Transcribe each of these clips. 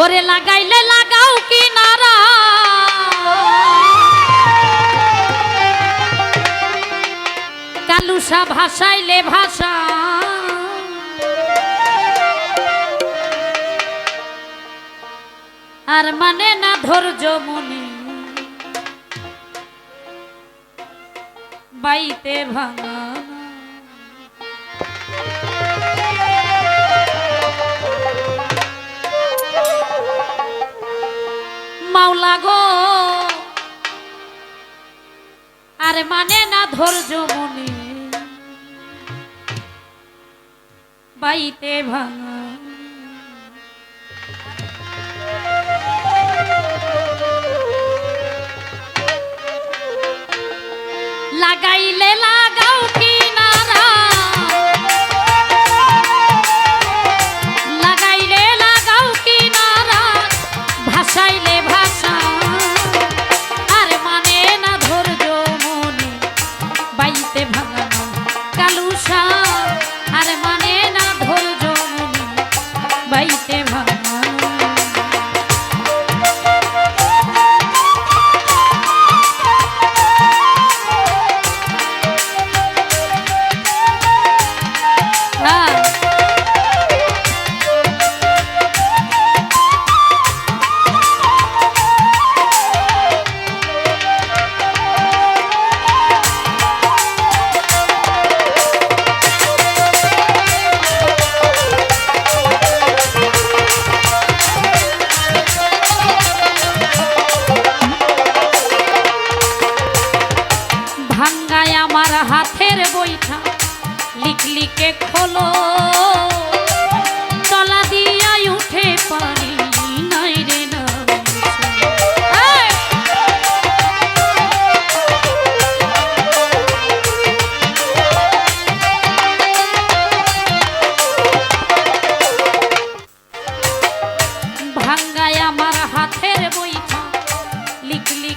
ওরে লাগাইলে লাগাও কি নারা কালুসা ভাসাইলে ভাষা আর মানে না ধৈর্য মনে। বাইতে ভাঙা। আর মানে না ধৈর্য মনে? বাইতে ভাঙা। লাগাইলে লাগা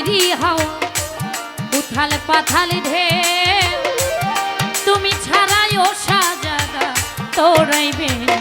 তৈরি হও। উথাল পাথাল ধে তুমি ছাড়াই ও সাজাদা তোরাইবে না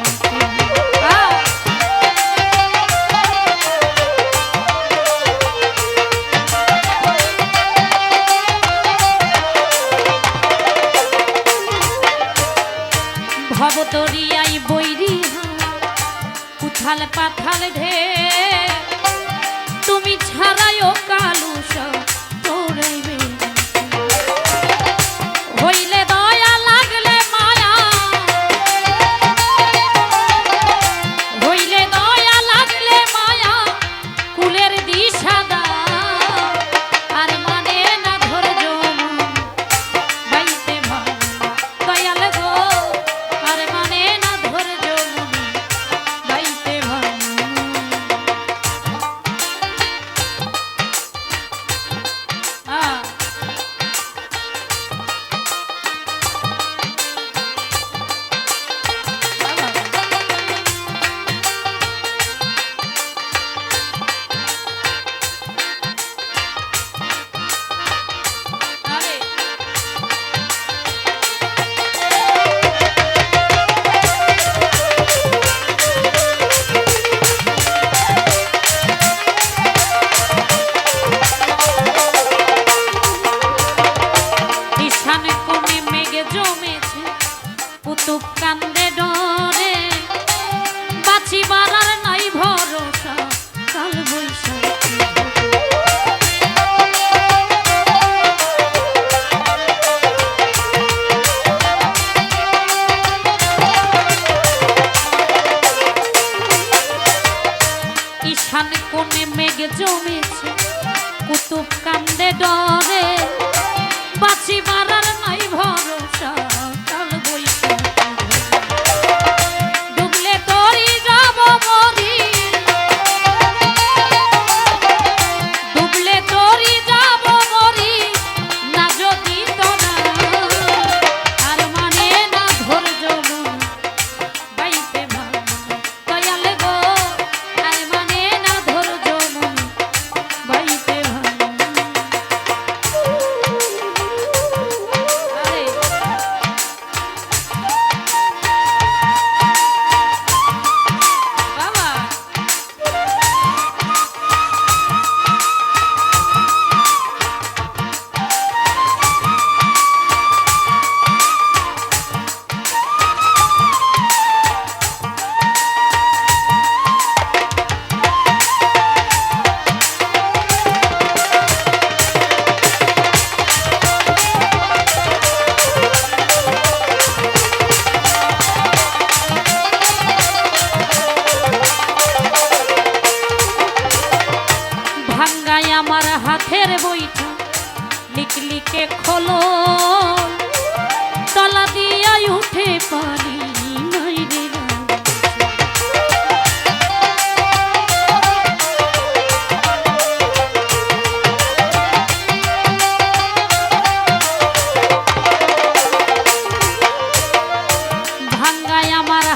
বাঁচি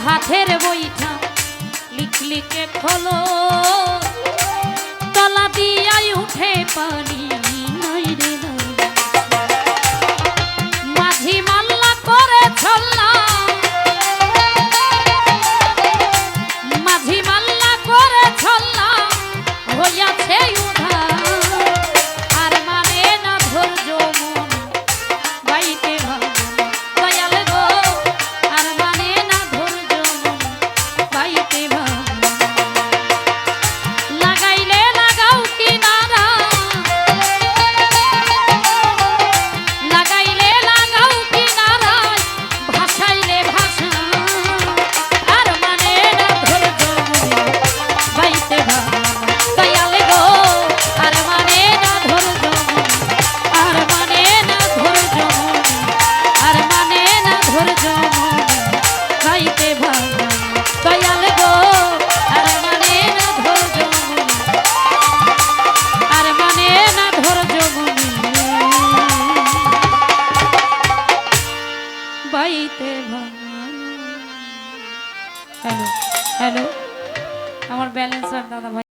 হাতের বইটা লিকলিকে খোলো। তলা দিয়াই উঠে পানি।